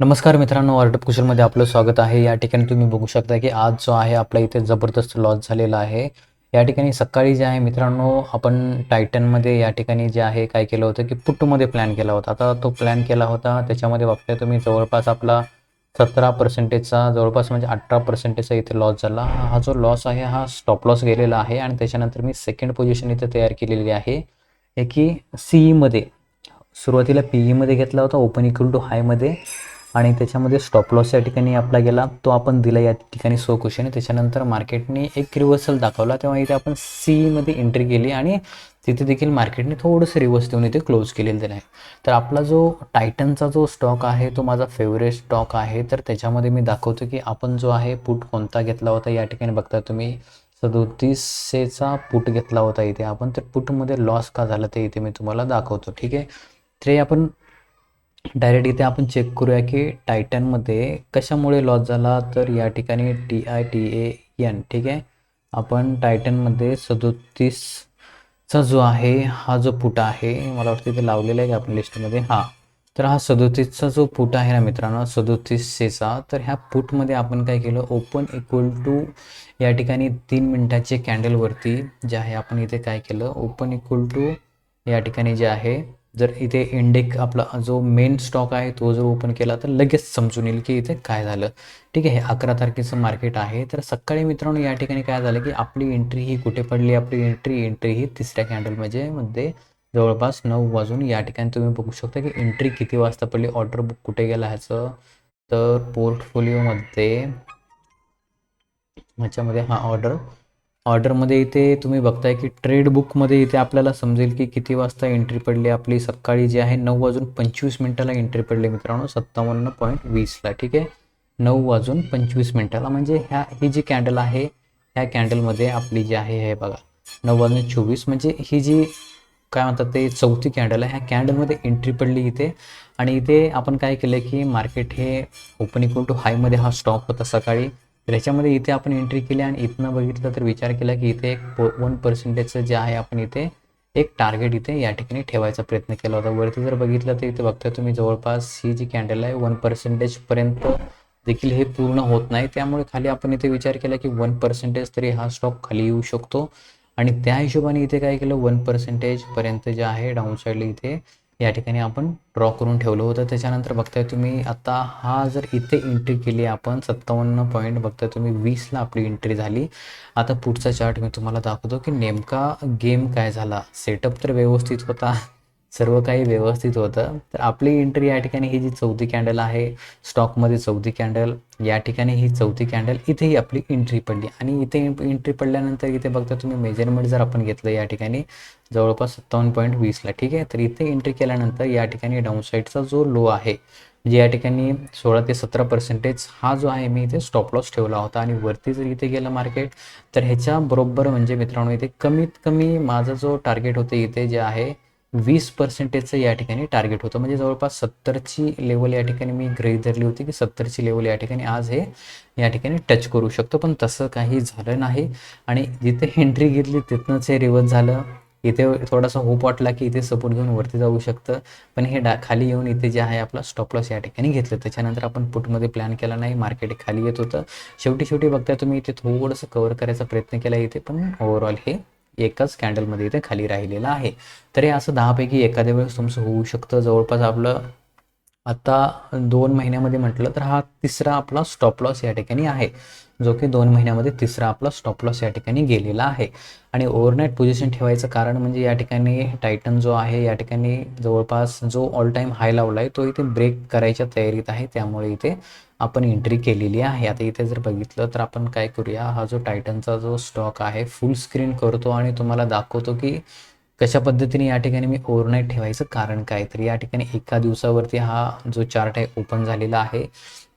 नमस्कार मित्रांनो अर्डप कुशलमध्ये आपलं स्वागत आहे. या ठिकाणी तुम्ही बघू शकता की आज जो आहे आपला इथे जबरदस्त लॉस झालेला आहे. या ठिकाणी सकाळी जे आहे मित्रांनो आपण टायटनमध्ये या ठिकाणी जे आहे काय केलं होतं की पुटमध्ये प्लॅन केला होता. आता तो प्लॅन केला होता त्याच्यामध्ये बघताय तुम्ही जवळपास आपला सतरा पर्सेंटेजचा जवळपास म्हणजे अठरा पर्सेंटेजचा इथे लॉस झाला. हा हा जो लॉस आहे हा स्टॉप लॉस गेलेला आहे आणि त्याच्यानंतर मी सेकंड पोझिशन इथे तयार केलेली आहे. हे की सीईमध्ये सुरुवातीला पी ईमध्ये घेतला होता ओपन इक्वल टू हायमध्ये आणि त्याच्यामध्ये स्टॉप लॉस या ठिकाणी आपला गेला. तो आपण दिला या ठिकाणी सो खुशीने त्याच्यानंतर मार्केटने एक रिव्हर्सल दाखवला. तेव्हा इथे आपण सीमध्ये एंट्री केली आणि तिथे देखील मार्केटने थोडंसं रिव्हर्स देऊन इथे क्लोज केलेलं आहे. तर आपला जो टायटनचा जो स्टॉक आहे तो माझा फेवरेट स्टॉक आहे. तर त्याच्यामध्ये मी दाखवतो की आपण जो आहे पुट कोणता घेतला होता या ठिकाणी बघता तुम्ही. सदोतीसशेचा पुट घेतला होता इथे आपण. तर पुटमध्ये लॉस का झाला ते इथे मी तुम्हाला दाखवतो. ठीक आहे? ते आपण डायरेक्ट इथे आपण चेक करूया की टायटनमध्ये कशामुळे लॉस झाला? तर या ठिकाणी T I T A N ठीक आहे? आपण टायटनमध्ये सदोतीसचा जो आहे हा जो पुट आहे मला वाटतं इथे लावलेला आहे का आपण लिस्टमध्ये हां. तर हा सदोतीसचा जो पुट आहे ना मित्रांनो सदोतीसशेचा तर ह्या पुटमध्ये आपण काय केलं? ओपन इक्वल टू या ठिकाणी तीन मिनटाचे कॅन्डलवरती जे आहे आपण इथे काय केलं? ओपन इक्वल टू या ठिकाणी जे आहे जर इथे इंडेक आपला जो मेन स्टॉक आहे तो जर ओपन केला तर लगेच समजून येईल की इथे काय झालं. ठीक आहे हे अकरा तारखेचं मार्केट आहे. तर सकाळी मित्रांनो या ठिकाणी काय झालं की आपली एंट्री ही कुठे पडली? आपली एंट्री एंट्री ही तिसऱ्या कॅन्डल म्हणजे मध्ये जवळपास नऊ वाजून या ठिकाणी तुम्ही बघू शकता की एंट्री किती वाजता पडली? ऑर्डर बुक कुठे गेला ह्याचं? तर पोर्टफोलिओमध्ये ह्याच्यामध्ये हा ऑर्डर ऑर्डरमध्ये इथे तुम्ही बघताय की ट्रेड बुकमध्ये इथे आपल्याला समजेल की किती वाजता एंट्री पडली आपली सकाळी जी आहे नऊ वाजून पंचवीस मिनटाला एंट्री पडली मित्रांनो सत्तावन्न पॉईंट वीसला ठीक आहे? नऊ वाजून पंचवीस मिनटाला. म्हणजे ह्या ही जी कॅन्डल आहे ह्या कॅन्डलमध्ये आपली जी आहे हे बघा नऊ वाजून चोवीस. म्हणजे ही जी काय म्हणतात ते चौथी कॅन्डल आहे ह्या कॅन्डलमध्ये एंट्री पडली इथे. आणि इथे आपण काय केलं की मार्केट हे ओपनिंग करून टू हायमध्ये हा स्टॉक होता सकाळी. तर ह्याच्यामध्ये इथे आपण एंट्री केली आणि इथनं बघितलं तर विचार केला की इथे एक वन पर्सेंटेजचं जे आहे आपण इथे एक टार्गेट इथे या ठिकाणी ठेवायचा प्रयत्न केला होता. वरती जर बघितलं तर इथे बघता तुम्ही जवळपास ही जी कॅन्डल आहे वन पर्सेंटेजपर्यंत देखील हे पूर्ण होत नाही. त्यामुळे खाली आपण इथे विचार केला की वन पर्सेंटेज तरी हा स्टॉक खाली येऊ शकतो. आणि त्या हिशोबाने इथे काय केलं वन पर्सेंटेजपर्यंत जे आहे डाऊन साईडला इथे या ठिकाणी आपण ड्रॉ करून ठेवलं होतं. त्याच्यानंतर बघताय तुम्ही आता हा जर इथे एंट्री केली आपण सत्तावन्न पॉईंट बघताय तुम्ही वीसला आपली एंट्री झाली. आता पुढचा चार्ट मी तुम्हाला दाखवतो की नेमका गेम काय झाला? सेटअप तर व्यवस्थित होता. सर्व काही व्यवस्थित होतं. तर आपली एंट्री या ठिकाणी ही जी चौथी कॅन्डल आहे स्टॉकमध्ये चौथी कॅन्डल या ठिकाणी ही चौथी कॅन्डल इथेही आपली एंट्री पडली. आणि इथे एंट्री पडल्यानंतर इथे बघता तुम्ही मेजरमेंट जर आपण घेतलं या ठिकाणी जवळपास सत्तावन्न पॉईंट वीसला ठीक आहे? तर इथे एंट्री केल्यानंतर या ठिकाणी डाऊनसाईडचा जो लो आहे म्हणजे या ठिकाणी सोळा ते सतरा पर्सेंटेज हा जो आहे मी इथे स्टॉप लॉस ठेवला होता. आणि वरती जर इथे गेलं मार्केट तर ह्याच्या बरोबर म्हणजे मित्रांनो इथे कमीत कमी माझा जो टार्गेट होतं इथे जे आहे वीस पर्सेंटेजचं या ठिकाणी टार्गेट होतं. म्हणजे जवळपास सत्तरची लेवल या ठिकाणी मी गृहीत धरली होती की सत्तरची लेवल या ठिकाणी आज हे या ठिकाणी टच करू शकतो. पण तसं काही झालं नाही. आणि जिथे एंट्री घेतली तिथनंच हे रिवर्स झालं. इथे थोडासा होप वाटला की इथे सपोर्ट घेऊन वरती जाऊ शकतं. पण हे डा खाली येऊन इथे जे आहे आपला स्टॉप लॉस या ठिकाणी घेतलं. त्याच्यानंतर आपण पुटमध्ये प्लॅन केला नाही. मार्केट खाली येत होतं. शेवटी शेवटी बघता तुम्ही इथे थोडंसं कव्हर करायचा प्रयत्न केला इथे. पण ओव्हरऑल हे एकाच कॅन्डलमध्ये इथे खाली राहिलेला आहे. तर हे असं दहापैकी एखाद्या वेळेस तुमचं होऊ शकतं. जवळपास आपलं आता दोन महिन्यामध्ये म्हटलं तर हा तिसरा आपला स्टॉप लॉस या ठिकाणी आहे. जो की दोन महिन्यामध्ये तिसरा आपला स्टॉप लॉस या ठिकाणी गेलेला आहे. आणि ओव्हरनाईट पोझिशन ठेवायचं कारण म्हणजे या ठिकाणी टायटन जो आहे या ठिकाणी जवळपास जो ऑल टाईम हाय लावला आहे तो इथे ब्रेक करायच्या तयारीत आहे. त्यामुळे इथे आपण एंट्री केलेली आहे. आता इथे जर बघितलं तर आपण काय करूया हा जो टायटनचा जो स्टॉक आहे फुल स्क्रीन करतो आणि तुम्हाला दाखवतो की कशा पद्धतीने या ठिकाणी मी ओव्हरनाईट ठेवायचं. कारण काय तर या ठिकाणी एका दिवसावरती हा जो चार्ट आहे ओपन झालेला आहे.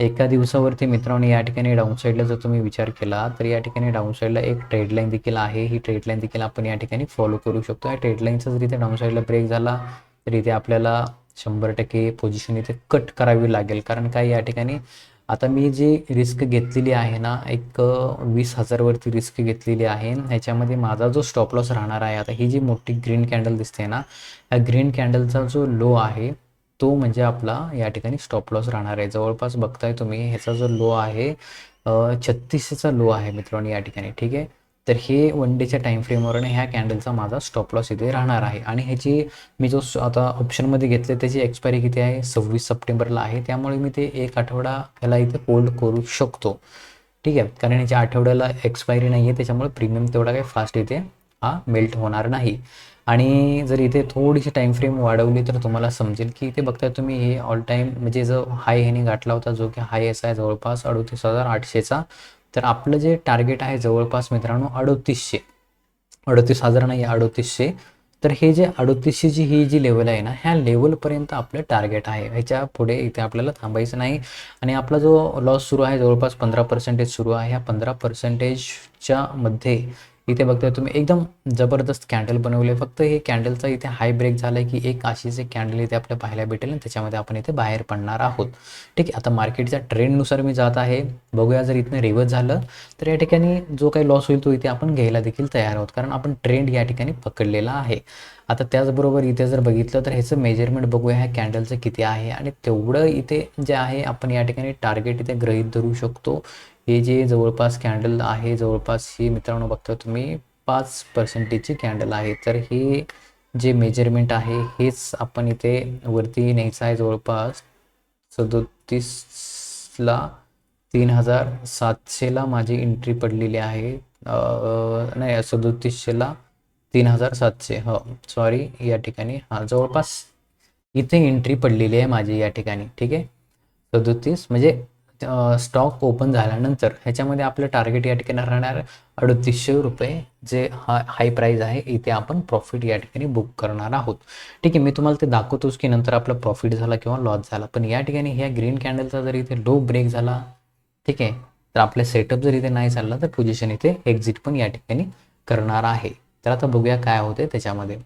एका दिवसावरती मित्रांनो या ठिकाणी डाऊन साईडला जर तुम्ही विचार केला तर या ठिकाणी डाऊन साईडला एक ट्रेडलाईन देखील आहे. ही ट्रेडलाईन देखील आपण या ठिकाणी फॉलो करू शकतो. या ट्रेडलाईनचा जर इथे डाऊन साईडला ब्रेक झाला तर इथे आपल्याला शंभर टक्के पोझिशन इथे कट करावी लागेल. कारण काय या ठिकाणी आता मी जी रिस्क घेतलेली आहे ना एक वीस हजारवरती रिस्क घेतलेली आहे. ह्याच्यामध्ये माझा जो स्टॉप लॉस राहणार आहे आता ही जी मोठी ग्रीन कॅन्डल दिसते ना या ग्रीन कॅन्डलचा जो लो आहे तो म्हणजे आपला या ठिकाणी स्टॉप लॉस राहणार आहे. जवळपास बघताय तुम्ही ह्याचा जो लो आहे छत्तीसचा लो आहे मित्रांनो या ठिकाणी. ठीक आहे? तर हे वन डेच्या टाईम फ्रेमवर ह्या कॅन्डलचा माझा स्टॉप लॉस इथे राहणार आहे. आणि ह्याची मी जो आता ऑप्शनमध्ये घेतले त्याची एक्सपायरी किती आहे? सव्वीस सप्टेंबरला आहे. त्यामुळे मी ते एक आठवडा ह्याला इथे होल्ड करू शकतो. ठीक आहे? कारण ह्याच्या आठवड्याला एक्सपायरी नाही आहे त्याच्यामुळे प्रीमियम तेवढा काही फास्ट इथे हा मेल्ट होणार नाही. आणि जर इथे थोडीशी टाईम फ्रेम वाढवली तर तुम्हाला समजेल की इथे बघताय तुम्ही हे ऑल टाईम म्हणजे जो हाय ह्याने गाठला होता जो की हाय असा आहे जवळपास अडोतीस हजार आठशेचा तर आपलं जे टार्गेट आहे जवळपास मित्रांनो अडोतीसशे. अडतीस हजार नाही अडोतीसशे. तर हे जे अडोतीसशेची ही जी लेवल आहे ना ह्या लेवलपर्यंत आपलं टार्गेट आहे. ह्याच्या पुढे इथे आपल्याला थांबायचं नाही. आणि आपला जो लॉस सुरू आहे जवळपास पंधरा पर्सेंटेज सुरू आहे. ह्या पंधरा पर्सेंटेजच्या मध्ये इथे बघताय तुम्ही एकदम जबरदस्त कॅन्डल बनवले. फक्त हे कॅन्डलचा इथे हाय ब्रेक झाला की एक अशीच एक कॅन्डल इथे आपल्याला पाहायला भेटेल आणि त्याच्यामध्ये आपण इथे बाहेर पडणार आहोत. ठीक आहे आता मार्केटच्या ट्रेंडनुसार मी जात आहे. बघूया जर इथनं रिवर्स झालं तर या ठिकाणी जो काही लॉस होईल तो इथे आपण घ्यायला देखील तयार आहोत. कारण आपण ट्रेंड या ठिकाणी पकडलेला आहे. आता त्याचबरोबर इथे जर बघितलं तर ह्याचं मेजरमेंट बघूया ह्या कॅन्डलचं किती आहे. आणि तेवढं इथे जे आहे आपण या ठिकाणी टार्गेट इथे गृहीत धरू शकतो. हे जे जवळपास कॅन्डल आहे जवळपास ही मित्रांनो बघता तुम्ही पाच पर्सेंटेजची कॅन्डल आहे. तर हे जे मेजरमेंट आहे हेच आपण इथे वरती न्यायचं आहे जवळपास. सदोतीसला तीन हजार सातशेला माझी एंट्री पडलेली आहे. नाही सदोतीसशेला तीन हजार सातशे. हो सॉरी या ठिकाणी. हां जवळपास इथे एंट्री पडलेली आहे माझी या ठिकाणी. ठीक आहे? सदोतीस म्हणजे स्टॉक ओपन झाल्यानंतर ह्याच्यामध्ये आपलं टार्गेट या ठिकाणी राहणार अडतीसशे रुपये जे हा हाय प्राईज आहे इथे आपण प्रॉफिट या ठिकाणी बुक करणार आहोत. ठीक आहे मी तुम्हाला ते दाखवतोच की नंतर आपला प्रॉफिट झाला किंवा लॉस झाला. पण या ठिकाणी ह्या ग्रीन कॅन्डलचा जर इथे लो ब्रेक झाला ठीक आहे तर आपले सेटअप जर इथे नाही चालला तर पोझिशन इथे एक्झिट पण या ठिकाणी करणार आहे. तर आता बघूया काय होते त्याच्यामध्ये.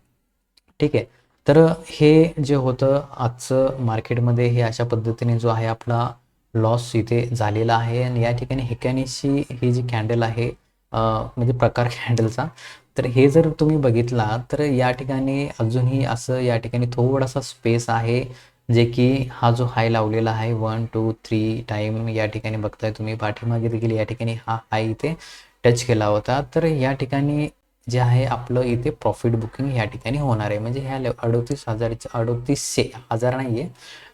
ठीक आहे तर हे जे होतं आजचं मार्केटमध्ये हे अशा पद्धतीने जो आहे आपला लॉस इथे झालेला आहे. आणि या ठिकाणी हेकॅनिशी ही जी कॅन्डल आहे म्हणजे प्रकार कॅन्डलचा तर हे जर तुम्ही बघितला तर या ठिकाणी अजूनही असं या ठिकाणी थोडासा स्पेस आहे जे की हा जो हाय लावलेला आहे वन टू थ्री टाईम या ठिकाणी बघताय तुम्ही. पाठीमागे देखील या ठिकाणी हा हाय इथे टच केला होता. तर या ठिकाणी जे आहे आपलं इथे प्रॉफिट बुकिंग या ठिकाणी होणार आहे. म्हणजे ह्या लेव अडोतीस हजारच्या अडोतीसशे हजार नाही आहे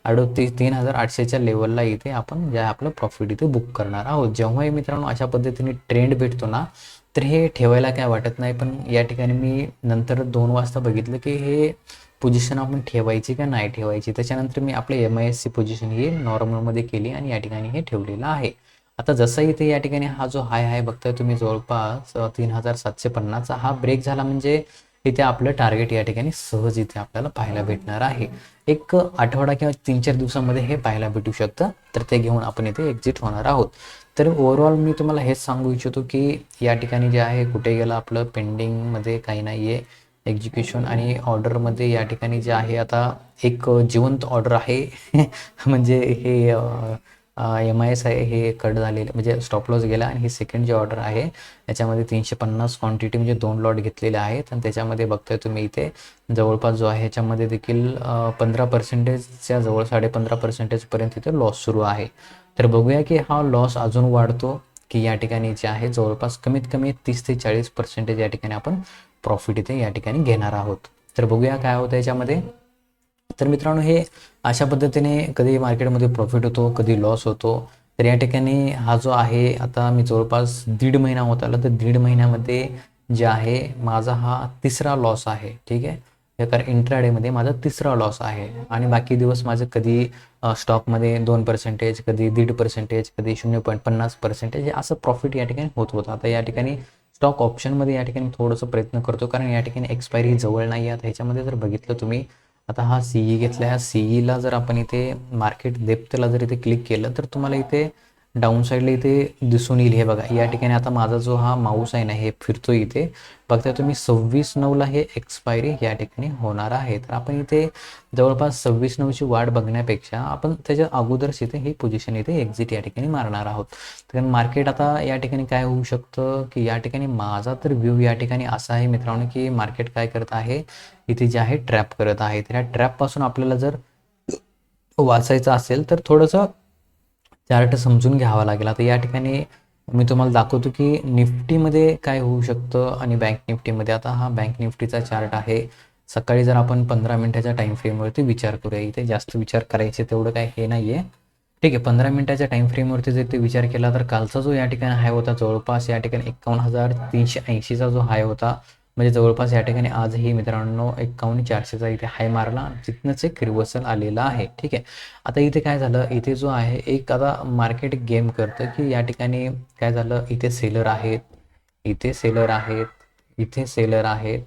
अडोतीस तीन हजार आठशेच्या लेवलला इथे आपण जे आपलं प्रॉफिट इथे बुक करणार आहोत. जेव्हाही मित्रांनो अशा पद्धतीने ट्रेंड भेटतो ना तर हे ठेवायला काय वाटत नाही पण या ठिकाणी मी नंतर दोन वाजता बघितलं की हे पोझिशन आपण ठेवायची का नाही ठेवायची त्याच्यानंतर मी आपले M I S C position ही नॉर्मलमध्ये केली आणि या ठिकाणी हे ठेवलेलं आहे. आता जसं इथे या ठिकाणी हा जो हाय हाय बघताय तुम्ही जवळपास तीन हजार सातशे पन्नासचा हा ब्रेक झाला म्हणजे इथे आपलं टार्गेट या ठिकाणी सहज इथे आपल्याला पाहायला भेटणार आहे. एक आठवडा किंवा तीन चार दिवसामध्ये हे पाहायला भेटू शकतं. तर ते घेऊन आपण इथे एक्झिट होणार आहोत. तर ओव्हरऑल मी तुम्हाला हेच सांगू इच्छितो की या ठिकाणी जे आहे कुठे गेलं आपलं पेंडिंगमध्ये काही नाही आहे एक्झिक्युशन आणि ऑर्डरमध्ये या ठिकाणी जे आहे आता एक जिवंत ऑर्डर आहे. म्हणजे हे एम आय एस आहे हे कट झालेलं म्हणजे स्टॉप लॉस गेला आणि ही सेकंड जी ऑर्डर आहे याच्यामध्ये तीनशे पन्नास क्वांटिटी म्हणजे दोन लॉट घेतलेले आहेत. आणि त्याच्यामध्ये बघताय तुम्ही इथे जवळपास जो आहे ह्याच्यामध्ये देखील पंधरा पर्सेंटेजच्या जवळ साडेपंधरा पर्सेंटेजपर्यंत इथे लॉस सुरू आहे. तर बघूया की हा लॉस अजून वाढतो की या ठिकाणी जे आहे जवळपास कमीत कमी तीस ते चाळीस पर्सेंटेज या ठिकाणी आपण प्रॉफिट इथे या ठिकाणी घेणार आहोत. तर बघूया काय होतं याच्यामध्ये. तर मित्रांनो हे अशा पद्धतीने कधी मार्केटमध्ये प्रॉफिट होतो कधी लॉस होतो तर या ठिकाणी हा जो आहे आता मी जवळपास दीड महिना होत आला तर दीड महिन्यामध्ये जे आहे माझा हा तिसरा लॉस आहे ठीक आहे? तर इंट्राडेमध्ये माझा तिसरा लॉस आहे. आणि बाकी दिवस माझं कधी स्टॉकमध्ये दोन पर्सेंटेज कधी दीड पर्सेंटेज कधी शून्य पॉईंट पन्नास पर्सेंटेज हे असं प्रॉफिट या ठिकाणी होत होतं. आता या ठिकाणी स्टॉक ऑप्शनमध्ये या ठिकाणी थोडंसं प्रयत्न करतो कारण या ठिकाणी एक्सपायरी जवळ नाही आहे ह्याच्यामध्ये जर बघितलं तुम्ही आता हा सी ई घेतला ह्या सीईला जर आपण इथे मार्केट डेप्थला जर इथे क्लिक केलं तर तुम्हाला इथे डाऊन साईडला इथे दिसून येईल. हे बघा या ठिकाणी आता माझा जो हा माऊस आहे ना हे फिरतो इथे. बघता तुम्ही सव्वीस नऊला हे एक्सपायरी या ठिकाणी होणार आहे. तर आपण इथे जवळपास सव्वीस नऊची वाट बघण्यापेक्षा आपण त्याच्या अगोदरच इथे ही पोझिशन इथे एक्झिट या ठिकाणी मारणार आहोत. कारण मार्केट आता या ठिकाणी काय होऊ शकतं की या ठिकाणी माझा तर व्ह्यू या ठिकाणी असा आहे मित्रांनो की मार्केट काय करत आहे? इथे जे आहे ट्रॅप करत आहे. तर या ट्रॅपपासून आपल्याला जर वाचायचं असेल तर थोडंसं चार्ट समजून घ्यावा लागेल. आता या ठिकाणी मी तुम्हाला दाखवतो की निफ्टीमध्ये काय होऊ शकतं आणि बँक निफ्टीमध्ये. आता हा बँक निफ्टीचा चार्ट आहे. सकाळी जर आपण पंधरा मिनिटाच्या टाईम फ्रेमवरती विचार करूया. इथे जास्त विचार करायचे तेवढं काय हे नाही आहे ठीक आहे पंधरा मिनिटाच्या टाईम फ्रेमवरती जर ते विचार केला तर कालचा जो या ठिकाणी हाय होता जवळपास या ठिकाणी एकावन्न हजार तीनशे ऐंशीचा जो हाय होता म्हणजे जवळपास या ठिकाणी आजही मित्रांनो एक्कावन्न चारशेचा इथे हाय मारला. तिथनंच एक रिव्हर्सल आलेला आहे. ठीक आहे. आता इथे काय झालं? इथे जो आहे एक आता मार्केट गेम करतं की या ठिकाणी काय झालं? इथे सेलर आहेत. इथे सेलर आहेत. इथे सेलर आहेत.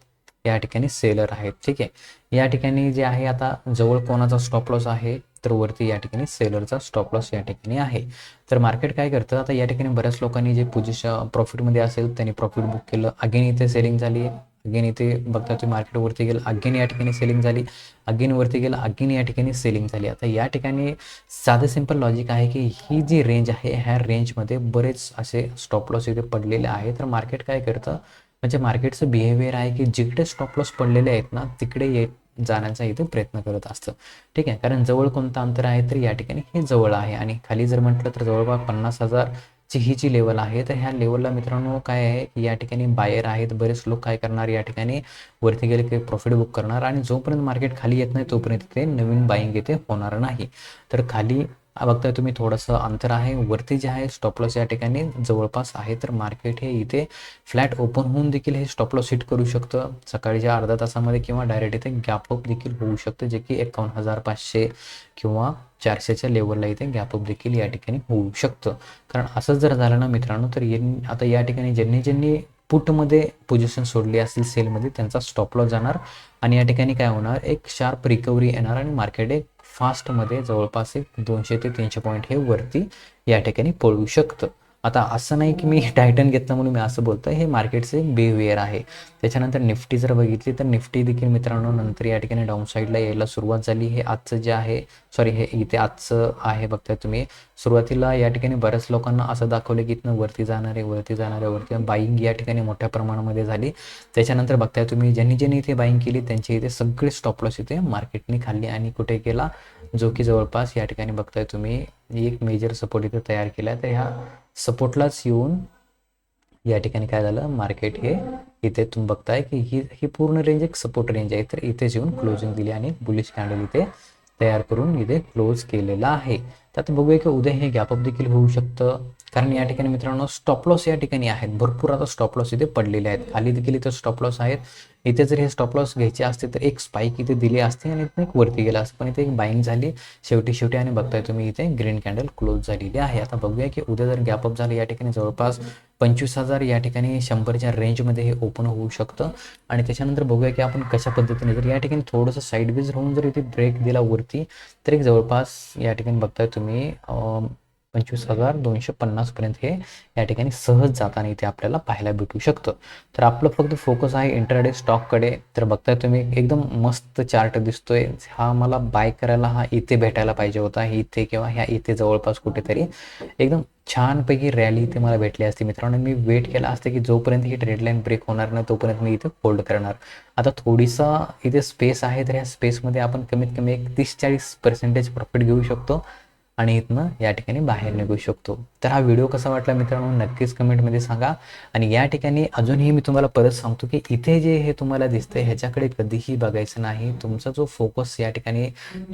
या ठिकाणी सेलर आहेत. ठीक आहे. या ठिकाणी जे आहे आता जवळ कोणाचा स्टॉप लॉस आहे? तर वरती या ठिकाणी सेलरचा स्टॉप लॉस या ठिकाणी आहे. तर मार्केट काय करतं? आता या ठिकाणी बऱ्याच लोकांनी जे पोझिशन प्रॉफिटमध्ये असेल त्यांनी प्रॉफिट बुक केलं. अगेन इथे सेलिंग झाली. अगेन इथे बघता तुम्ही मार्केटवरती गेलं. अगेन या ठिकाणी सेलिंग झाली. अगेन वरती गेलं. अगेन या ठिकाणी सेलिंग झाली. आता या ठिकाणी साधं सिंपल लॉजिक आहे की ही जी रेंज आहे ह्या रेंजमध्ये बरेच असे स्टॉप लॉस इथे पडलेले आहे तर मार्केट काय करतं? म्हणजे मार्केटचं बिहेवियर आहे की जिकडे स्टॉप लॉस पडलेले आहेत ना तिकडे ये जाण्याचा इथे प्रयत्न करत असतं. ठीक आहे? कारण जवळ कोणतं अंतर आहे तर या ठिकाणी हे जवळ आहे. आणि खाली जर म्हटलं तर जवळपास पन्नास हजारची ही जी लेवल आहे तर ह्या लेवलला मित्रांनो काय आहे की या ठिकाणी बायर आहेत. बरेच लोक काय करणार? या ठिकाणी वरती गेले की प्रॉफिट बुक करणार आणि जोपर्यंत मार्केट खाली येत नाही तोपर्यंत ते नवीन बाईंग इथे होणार नाही. तर खाली बघताय तुम्ही थोडंसं अंतर आहे. वरती जे आहे स्टॉपलॉस या ठिकाणी जवळपास आहे तर मार्केट हे इथे फ्लॅट ओपन होऊन देखील हे स्टॉपलॉस हिट करू शकतं. सकाळीच्या अर्धा तासामध्ये किंवा डायरेक्ट इथे गॅप अप देखील होऊ शकतं जे की एकावन्न हजार पाचशे किंवा चारशेच्या लेवलला इथे गॅप अप देखील या ठिकाणी होऊ शकतं. कारण असंच जर झालं ना मित्रांनो तर आता या ठिकाणी ज्यांनी ज्यांनी पुटमध्ये पोझिशन सोडली असेल सेलमध्ये त्यांचा स्टॉप लॉस जाणार. आणि या ठिकाणी काय होणार? एक शार्प रिकव्हरी येणार आणि मार्केट एक फास्टमध्ये जवळपास एक दोनशे ते तीनशे पॉईंट हे वरती या ठिकाणी पळू शकतं. आता असं नाही की मी टायटन घेतलं म्हणून मी असं बोलतो हे मार्केटचं एक बिहेवियर आहे. त्याच्यानंतर निफ्टी जर बघितली तर निफ्टी देखील मित्रांनो नंतर या ठिकाणी डाऊन साईडला यायला सुरुवात झाली. हे आजचं जे आहे सॉरी हे इथे आजचं आहे बघताय तुम्ही. सुरुवातीला या ठिकाणी बऱ्याच लोकांना असं दाखवलं की इथनं वरती जाणारे वरती जाणारे वरती बाईंग या ठिकाणी मोठ्या प्रमाणामध्ये झाली. त्याच्यानंतर बघताय तुम्ही ज्यांनी ज्यांनी इथे बाईंग केली त्यांची इथे सगळे स्टॉप लॉस इथे मार्केटने खाल्ली आणि कुठे केला? जो की जवळपास या ठिकाणी बघताय तुम्ही एक मेजर सपोर्ट इथे तयार केला तर ह्या सपोर्टलाच येऊन या ठिकाणी काय झालं? मार्केट हे इथे तुम्ही बघताय की ही ही पूर्ण रेंज एक सपोर्ट रेंज आहे. तर इथेच येऊन क्लोजिंग दिली आणि बुलिश कॅन्डल इथे तयार करून इथे क्लोज केलेला आहे. तर आता बघूया की उद्या हे गॅपअप देखील होऊ शकतं. कारण या ठिकाणी मित्रांनो स्टॉप लॉस या ठिकाणी आहेत. भरपूर आता स्टॉप लॉस इथे पडलेले आहेत. खाली देखील इथे स्टॉप लॉस आहेत. इथे जर हे स्टॉप लॉस घ्यायचे असते तर एक स्पाईक इथे दिली असते आणि इथे एक वरती गेला असते. पण इथे एक बाईंग झाली. शेवटी शेवटी आणि बघताय तुम्ही इथे ग्रीन कॅन्डल क्लोज झालेली आहे. आता बघूया की उद्या जर गॅपअप झालं या ठिकाणी जवळपास पंचवीस हजार या ठिकाणी शंभरच्या रेंजमध्ये हे ओपन होऊ शकतं. आणि त्याच्यानंतर बघूया की आपण कशा पद्धतीने जर या ठिकाणी थोडंसं साईडवेज राहून जर इथे ब्रेक दिला वरती तर एक जवळपास या ठिकाणी बघताय तुम्ही पंचवीस हजार दोनशे पन्नासपर्यंत हे या ठिकाणी सहज जाताना इथे आपल्याला पाहायला भेटू शकतं. तर आपलं फक्त फोकस आहे इंटरडे स्टॉककडे तर बघताय तुम्ही एकदम मस्त चार्ट दिसतोय. हा मला बाय करायला हा इथे भेटायला पाहिजे होता. इथे किंवा ह्या इथे जवळपास कुठेतरी एकदम छानपैकी रॅली इथे मला भेटली असती. मित्रांनो मी वेट केला असते की जोपर्यंत ही ट्रेड लाईन ब्रेक होणार नाही तोपर्यंत मी इथे होल्ड करणार. आता थोडीसा इथे स्पेस आहे तर ह्या स्पेसमध्ये आपण कमीत कमी एक तीस चाळीस पर्सेंटेज प्रॉफिट घेऊ शकतो. आणि इथनं या ठिकाणी बाहेर निघू शकतो. तर हा व्हिडिओ कसा वाटला मित्रांनो नक्कीच कमेंटमध्ये सांगा. आणि या ठिकाणी अजूनही मी तुम्हाला परत सांगतो की इथे जे हे तुम्हाला दिसतंय ह्याच्याकडे कधीही बघायचं नाही. तुमचा जो फोकस या ठिकाणी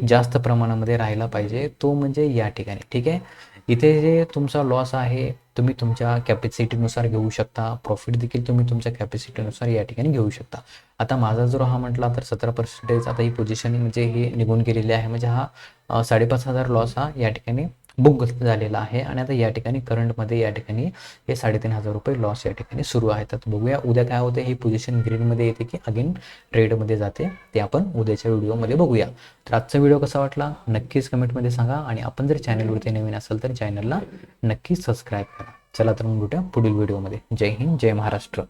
जास्त प्रमाणामध्ये राहिला पाहिजे तो म्हणजे या ठिकाणी. ठीक आहे? इथे जे तुमचा लॉस आहे तुम्ही तुमच्या कॅपॅसिटीनुसार घेऊ शकता. प्रॉफिट देखील तुम्ही तुमच्या कॅपॅसिटीनुसार या ठिकाणी घेऊ शकता. आता माझा जर हा म्हटला तर सतरा पर्सेंटेज आता ही पोझिशन म्हणजे ही निघून गेलेली आहे म्हणजे हा साडेपाच हजार लॉस हा या ठिकाणी बुक झालेला आहे आणि आता या ठिकाणी करंटमध्ये या ठिकाणी हे साडेतीन हजार रुपये लॉस या ठिकाणी सुरू आहे. तर बघूया उद्या काय होते ही पोझिशन ग्रीनमध्ये येते की अगेन ट्रेडमध्ये जाते ते आपण उद्याच्या व्हिडिओमध्ये बघूया. तर आजचा व्हिडिओ कसा वाटला? नक्कीच कमेंटमध्ये सांगा आणि आपण जर चॅनलवरती नवीन असेल तर चॅनलला नक्कीच सबस्क्राईब करा. चला तर मग भेटूया पुढील व्हिडिओमध्ये जय हिंद जय महाराष्ट्र.